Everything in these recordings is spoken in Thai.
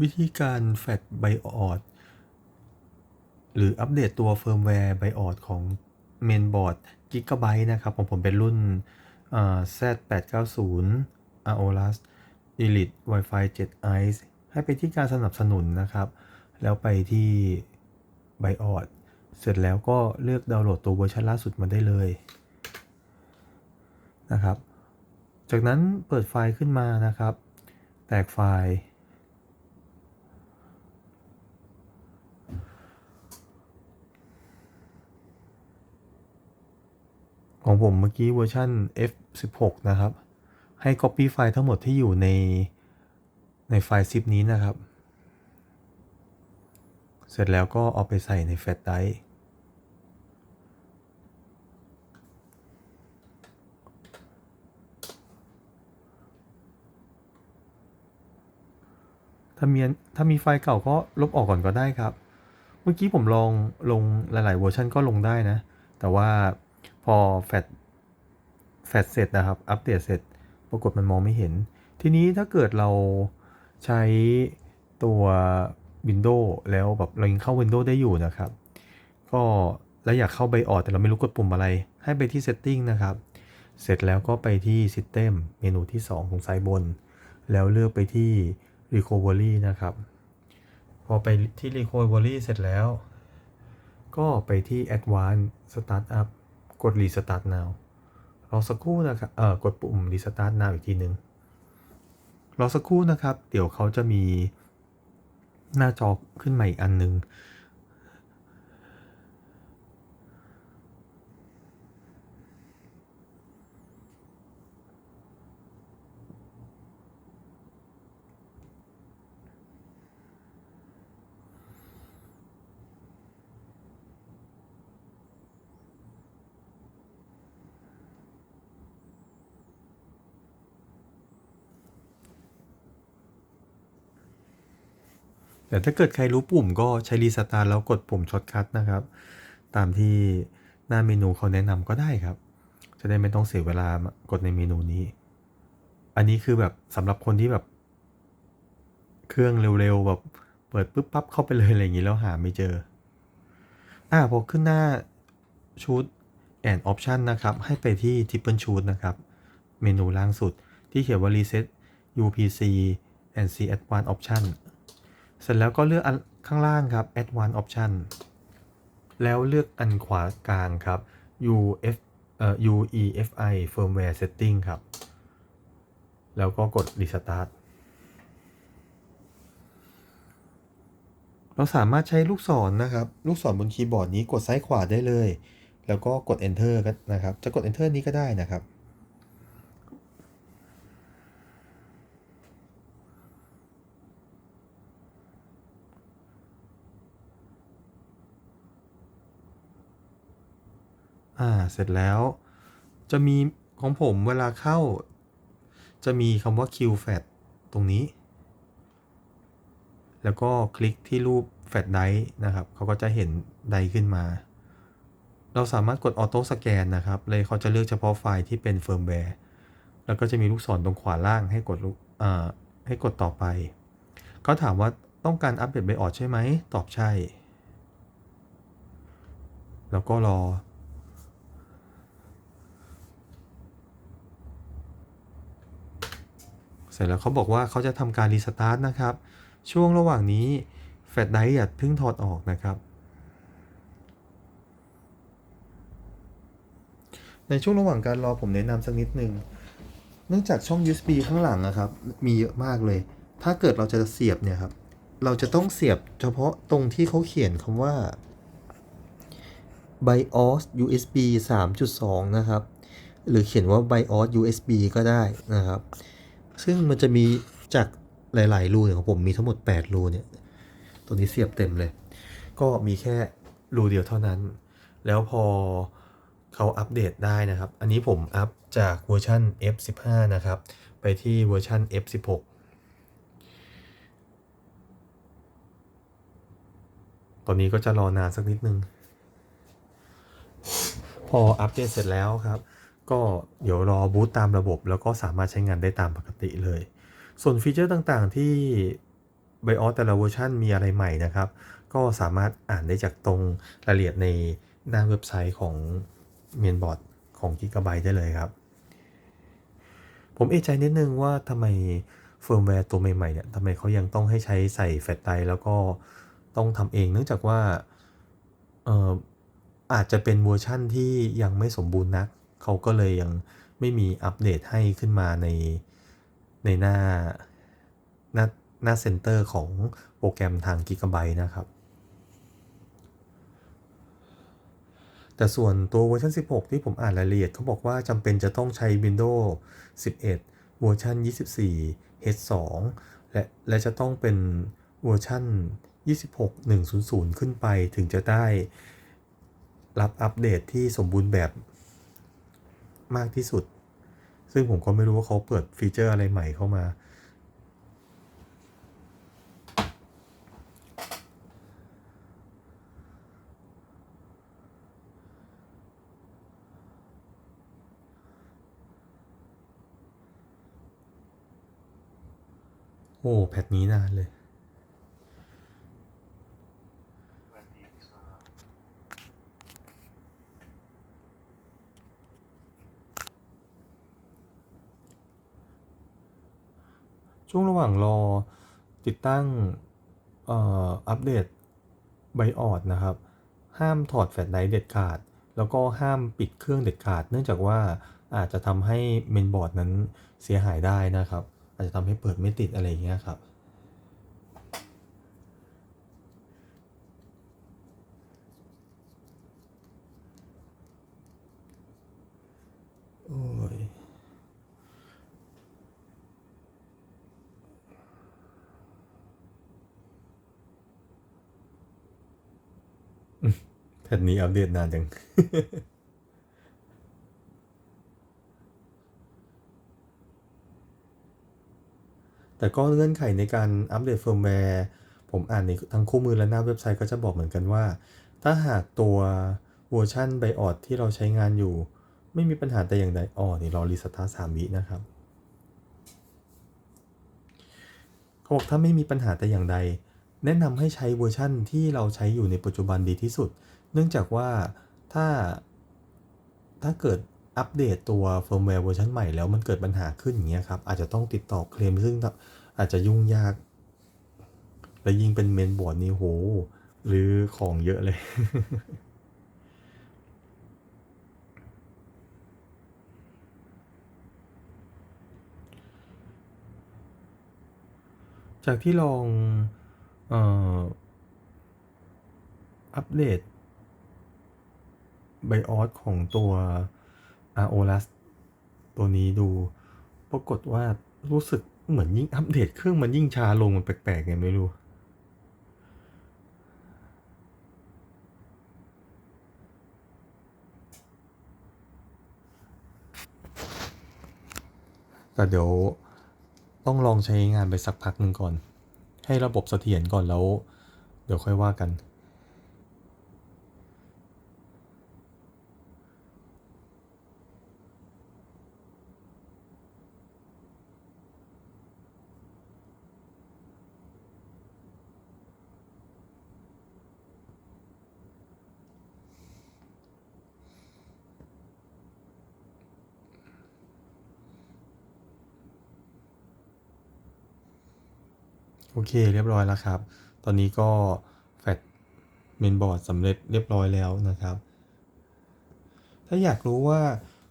วิธีการแฟดไบออดหรืออัปเดตตัวเฟิร์มแวร์ไบออดของเมนบอร์ด Gigabyte นะครับของผมเป็นรุ่น Z890 Aorus Elite Wi-Fi 7 Ice ให้ไปที่การสนับสนุนนะครับ แล้วไปที่ไบออดเสร็จแล้วก็เลือกดาวน์โหลดตัวเวอร์ชันล่าสุดมาได้เลยนะครับ จากนั้นเปิดไฟล์ขึ้นมานะครับ แตกไฟล์ ของผมเมื่อกี้เวอร์ชัน F16 นะครับ ให้ Copy ไฟล์ทั้งหมดที่อยู่ในในไฟล์ zip นี้นะครับ เสร็จแล้วก็เอาไปใส่ในแฟลชไดร์ถ้ามีถ้ามีไฟล์เก่าก็ลบออกก่อนก็ได้ครับ เมื่อกี้ผมลองลงหลาย ๆ เวอร์ชันก็ลงได้นะ แต่ว่า อแฟดแฟดเสร็จนะครับ อัปเดตเสร็จ ปรากฏมันมองไม่เห็น ทีนี้ถ้าเกิดเราใช้ตัว Windows แล้วแบบเรายังเข้า Windows ได้อยู่นะครับ ก็แล้วอยากเข้าไบออดแต่เราไม่รู้กดปุ่มอะไร ให้ไปที่ Setting นะครับ เสร็จแล้วก็ไปที่ System เมนูที่ 2 ของซ้ายบน แล้วเลือกไปที่ Recovery นะครับ พอไปที่ Recovery เสร็จแล้ว ก็ไปที่ Advanced Startup กด Restart Now รอสักครู่นะครับเอ่อกดปุ่ม Restart Now อีกทีหนึ่งรอสักครู่นะครับ เดี๋ยวเขาจะมีหน้าจอขึ้นมาอีกอันนึง แต่ถ้าเกิดใครรู้ปุ่มก็ใช้รีสตาร์ทแล้วกดปุ่มช็อตคัทนะครับ ตามที่หน้าเมนูเขาแนะนำก็ได้ครับ จะได้ไม่ต้องเสียเวลากดในเมนูนี้ อันนี้คือแบบสำหรับคนที่แบบ เครื่องเร็วๆแบบเปิดปุ๊บปั๊บเข้าไปเลยอะไรอย่างนี้แล้วหาไม่เจอ อ่าพอขึ้นหน้าชุดแอนออปชันนะครับ ให้ไปที่ Triple Shoot นะครับ เมนูล่างสุดที่เขียนว่า Reset UPC and C Advanced Option เสร็จแล้วก็เลือกอันข้างล่างครับ Advanced Option แล้วเลือกอันขวากลางครับ UF เอ่อ UEFI Firmware Setting ครับ แล้วก็กด Restart เราสามารถใช้ลูกศรนนะครับ ลูกศรบนคีย์บอร์ดนี้กดซ้ายขวาได้เลย แล้วก็กด Enter ก็นะครับ จะกด Enter นี้ก็ได้นะครับ อ่า เสร็จแล้ว จะมีของผมเวลาเข้า จะมีคำว่า Q Fat ตรงนี้ แล้วก็คลิกที่รูปแฟลชไดนะครับ เขาก็จะเห็นไดขึ้นมา เราสามารถกดออโต้สแกนนะครับ เลยเขาจะเลือกเฉพาะไฟล์ที่เป็นเฟิร์มแวร์ แล้วก็จะมีลูกศรตรงขวาล่างให้กดลูกอ่าให้กดต่อไป เขาถามว่าต้องการอัปเดตไบออดใช่ไหม ตอบใช่ แล้วก็รอ สร็จแล้วเขาบอกว่าเขาจะทำการรีสตาร์ทนะครับ ช่วงระหว่างนี้แฟลชไดร์อย่าเพิ่งถอดออกนะครับ ในช่วงระหว่างการรอผมแนะนำสักนิดนึง เนื่องจากช่อง USB ข้างหลังนะครับ มีเยอะมากเลย ถ้าเกิดเราจะเสียบเนี่ยครับ เราจะต้องเสียบเฉพาะตรงที่เขาเขียนคำว่า BIOS USB 3.2 นะครับ หรือเขียนว่า BIOS USB ก็ได้นะครับ ซึ่งมันจะมีจากหลาย ๆ รูเนี่ยของผมมีทั้งหมด 8 รูเนี่ย ตัวนี้เสียบเต็มเลย ก็มีแค่รูเดียวเท่านั้น แล้วพอเขาอัปเดตได้นะครับ อันนี้ผมอัพจากเวอร์ชัน F15 นะครับ ไปที่เวอร์ชัน F16 ตอนนี้ก็จะรอนานสักนิดนึง พออัปเดตเสร็จแล้วครับ ก็เดี๋ยวรอบูตตามระบบ แล้วก็สามารถใช้งานได้ตามปกติเลย ส่วนฟีเจอร์ต่างๆที่ BIOS แต่ละเวอร์ชันมีอะไรใหม่นะครับ ก็สามารถอ่านได้จากตรงรายละเอียดในหน้าเว็บไซต์ของเมนบอร์ดของ Gigabyte ได้เลยครับ ผมเอใจนิดนึงว่าทำไมเฟิร์มแวร์ตัวใหม่ๆเนี่ยทำไมเขายังต้องให้ใช้ใส่แฟลชไดร์แล้วก็ต้องทำเอง เนื่องจากว่าอออาจจะเป็นเวอร์ชั่นที่ยังไม่สมบูรณ์นัก เขาก็เลยยังไม่มีอัปเดตให้ขึ้นมาในในหน้าหน้าหน้าเซ็นเตอร์ของโปรแกรมทาง Gigabyte นะครับ แต่ส่วนตัวเวอร์ชัน16 ที่ผมอ่านรายละเอียดเขาบอกว่าจำเป็นจะต้องใช้ Windows 11 เวอร์ชัน24 H2 และและจะต้องเป็นเวอร์ชัน26.100 ขึ้นไปถึงจะได้รับอัปเดตที่สมบูรณ์แบบ มากที่สุด ซึ่งผมก็ไม่รู้ว่าเขาเปิดฟีเจอร์อะไรใหม่เข้ามา โอ้ แพทนี้นานเลย ช่วงระ หว่างรอติดตั้งอัปเดตไบออดนะครับ ห้ามถอดแฟลชไดร์เด็ดขาด แล้วก็ห้ามปิดเครื่องเด็ดขาด เนื่องจากว่าอาจจะทำให้เมนบอร์ดนั้นเสียหายได้นะครับ อาจจะทำให้เปิดไม่ติดอะไรอย่างเงี้ยครับ แผ่นนี้อัปเดตนานจัง แต่ก็เงื่อนไขในการอัปเดตเฟิร์มแวร์ ผมอ่านในทั้งคู่มือและหน้าเว็บไซต์ก็จะบอกเหมือนกันว่า ถ้าหากตัวเวอร์ชันไบออดที่เราใช้งานอยู่ ไม่มีปัญหาแต่อย่างใดอ๋อนี่รอรีสตาร์ทสามวินะครับเขาบอกถ้าไม่มีปัญหาแต่อย่างใด แนะนำให้ใช้เวอร์ชั่นที่เราใช้อยู่ในปัจจุบันดีที่สุด เนื่องจากว่าถ้าถ้าเกิดอัปเดตตัวเฟิร์มแวร์เวอร์ชันใหม่แล้วมันเกิดปัญหาขึ้นอย่างเงี้ยครับอาจจะต้องติดต่อเคลมซึ่งอาจจะยุ่งยาก และยิ่งเป็นเมนบอร์ดนี่โหหรือของเยอะเลย จากที่ลอง อัปเดต BIOS ของตัว ROLAS ตัวนี้ดู ปรากฏว่ารู้สึกเหมือนยิ่งอัปเดตเครื่องมันยิ่งช้าลงมันแปลกๆไงไม่รู้ แต่เดี๋ยวต้องลองใช้งานไปสักพักหนึ่งก่อน ให้ระบบเสถียรก่อนแล้ว เดี๋ยวค่อยว่ากัน อเคเรียบร้อยแล้วครับ ตอนนี้ก็แฟลชเมนบอร์ดสำเร็จเรียบร้อยแล้วนะครับ ถ้าอยากรู้ว่า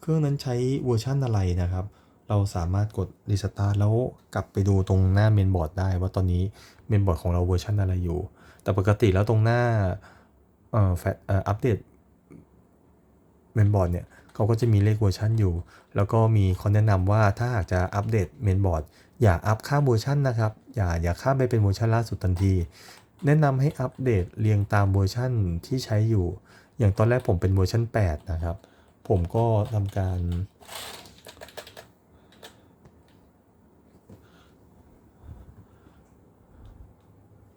เครื่องนั้นใช้เวอร์ชั่นอะไรนะครับ เราสามารถกดรีสตาร์ทแล้วกลับไปดูตรงหน้าเมนบอร์ดได้ว่าตอนนี้เมนบอร์ดของเราเวอร์ชันอะไรอยู่ แต่ปกติแล้วตรงหน้าเอ่อแฟเอ่ออัปเดตเมนบอร์ดเนี่ยเขาก็จะมีเลขเวอร์ชันอยู่ แล้วก็มีข้อแนะนำว่าถ้าหากจะอัปเดตเมนบอร์ด อย่าอัพข้ามเวอร์ชันนะครับ อย่าอย่าข้ามไปเป็นเวอร์ชันล่าสุดทันที แนะนำให้อัปเดตเรียงตามเวอร์ชันที่ใช้อยู่ อย่างตอนแรกผมเป็นเวอร์ชัน8 นะครับ ผมก็ทำการ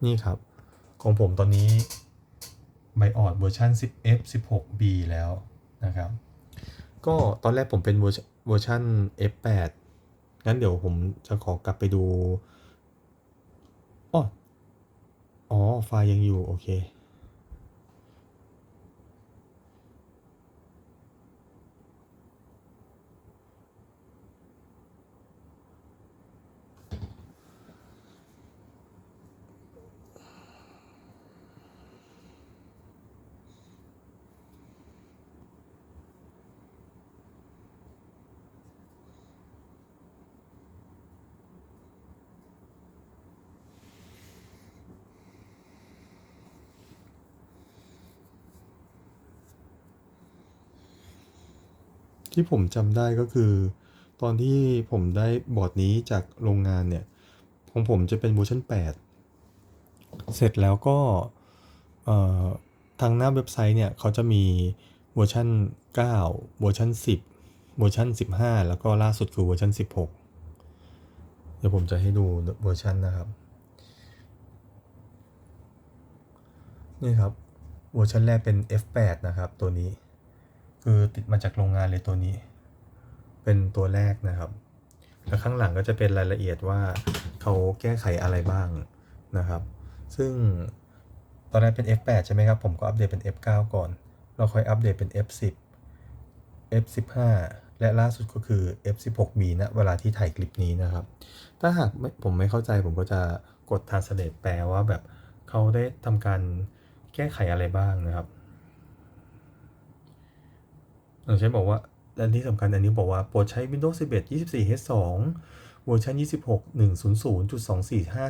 นี่ครับ ของผมตอนนี้ไบออดเวอร์ชัน 10 F 16 B แล้วนะครับ ก็ตอนแรกผมเป็นเวอร์ชันเวอร์ชัน F8 งั้นเดี๋ยวผมจะขอกลับไปดูอ๋ออ๋อไฟล์ยังอยู่ โอเค ที่ผมจำได้ก็คือ ตอนที่ผมได้บอร์ดนี้จากโรงงานเนี่ยของผมจะเป็นเวอร์ชัน8 เสร็จแล้วก็ทางหน้าเว็บไซต์เนี่ยเขาจะมีเวอร์ชัน9เวอร์ชัน10 เวอร์ชัน15 แล้วก็ล่าสุดคือเวอร์ชัน16 เดี๋ยวผมจะให้ดูเวอร์ชันนะครับ นี่ครับ เวอร์ชันแรกเป็น F8 นะครับตัวนี้ คือติดมาจากโรงงานเลยตัวนี้ เป็นตัวแรกนะครับ แล้วข้างหลังก็จะเป็นรายละเอียดว่าเขาแก้ไขอะไรบ้างนะครับ ซึ่งตอนแรกเป็น F8 ใช่ไหมครับ ผมก็อัปเดตเป็น F9 ก่อน เราค่อยอัปเดตเป็น F10 F15 และล่าสุดก็คือ F16 มีนะเวลาที่ถ่ายคลิปนี้นะครับ ถ้าหากผมไม่เข้าใจผมก็จะกด translate แปลว่าแบบเขาได้ทำการแก้ไขอะไรบ้างนะครับ อย่างเช่นบอกว่าและที่สำคัญอันนี้บอกว่าโปรดใช้ Windows 11 24H2 เวอร์ชัน26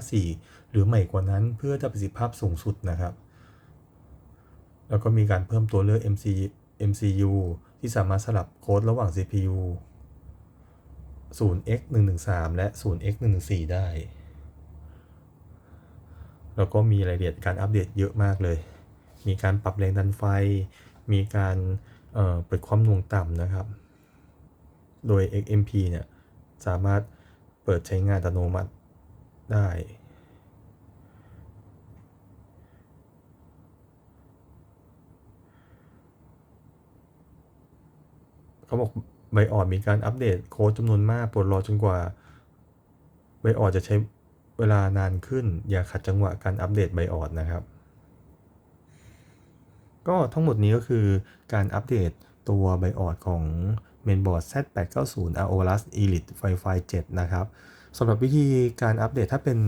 100.2454 หรือใหม่กว่านั้นเพื่อได้ประสิทธิภาพสูงสุดนะครับ แล้วก็มีการเพิ่มตัวเลือก MC MCU ที่สามารถสลับโค้ดระหว่าง CPU 0x113 และ 0x114 ได้ แล้วก็มีรายละเอียดการอัปเดตเยอะมากเลย มีการปรับแรงดันไฟ มีการ เอ่อเปิดความหน่วงต่ำนะครับ โดย XMP เนี่ยสามารถเปิดใช้งานอัตโนมัติได้ เขาบอกไบออดมีการอัปเดตโค้ดจำนวนมากปรดรอจนกว่าไบออดจะใช้เวลานานขึ้น อย่าขัดจังหวะการอัปเดตไบออดนะครับ ก็ทั้งหมดนี้ก็คือการอัปเดตตัวไบออดของ Mainboard Z890 Aorus Elite Wi-Fi 7 นะครับสำหรับวิธีการอัปเดตถ้าเป็น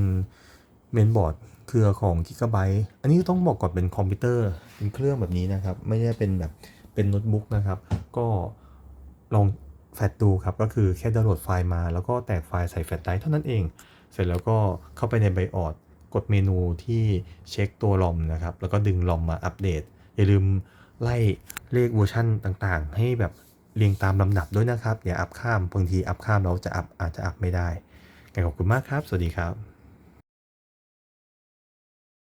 Mainboard เครือของ Gigabyte อันนี้ต้องบอกก่อนเป็นคอมพิวเตอร์เป็นเครื่องแบบนี้นะครับ ไม่ได้เป็นแบบเป็นโน้ตบุ๊กนะครับ ก็ลองแฟลชดูครับ ก็คือแค่ดาวน์โหลดไฟล์มา แล้วก็แตกไฟล์ใส่แฟลชไดร์เท่านั้นเอง เสร็จแล้วก็เข้าไปในไบออดกดเมนูที่เช็คตัวลอมนะครับ แล้วก็ดึงลอมมาอัปเดต อย่าลืมไล่เลขเวอร์ชันต่างๆ ให้แบบเรียงตามลำดับด้วยนะครับอย่าอัพข้ามบางทีอัพข้ามเราจะอัพอาจจะอัพไม่ได้ขอบคุณมากครับ สวัสดีครับ